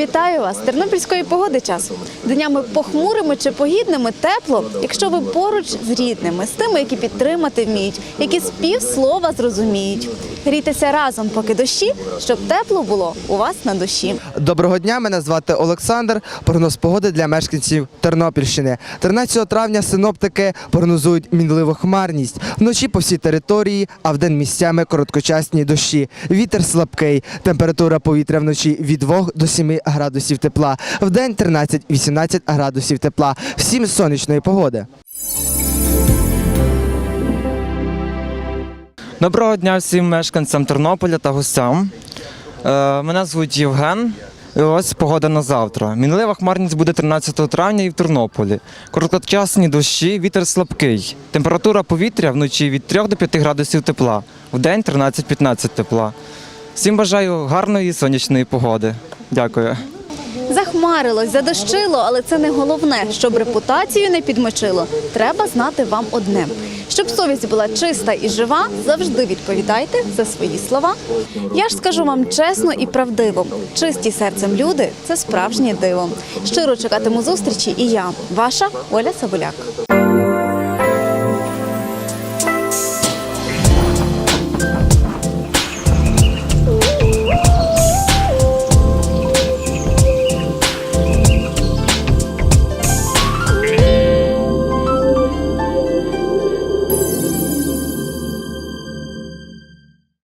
Вітаю вас! Тернопільської погоди час. Днями похмурими чи погідними тепло, якщо ви поруч з рідними, з тими, які підтримати вміють, які з півслова зрозуміють. Грійтеся разом, поки дощі, щоб тепло було у вас на душі. Доброго дня, мене звати Олександр. Прогноз погоди для мешканців Тернопільщини. 13 травня синоптики прогнозують мінливу хмарність. Вночі по всій території, а вдень місцями короткочасні дощі. Вітер слабкий. Температура повітря вночі від 2 до 7 градусів тепла. Вдень 13-18 градусів тепла. Всім сонячної погоди. Доброго дня всім мешканцям Тернополя та гостям. Е, мене звуть Євген. І ось погода на завтра. Мінлива хмарність буде 13 травня і в Тернополі. Короткочасні дощі, вітер слабкий. Температура повітря вночі від 3 до 5 градусів тепла. Вдень 13-15 тепла. Всім бажаю гарної сонячної погоди. Дякую. Захмарилось, задощило, але це не головне. Щоб репутацію не підмочило, треба знати вам одне. Щоб совість була чиста і жива, завжди відповідайте за свої слова. Я ж скажу вам чесно і правдиво: чисті серцем люди це справжнє диво. Щиро чекатиму зустрічі і я, ваша Оля Савуляк.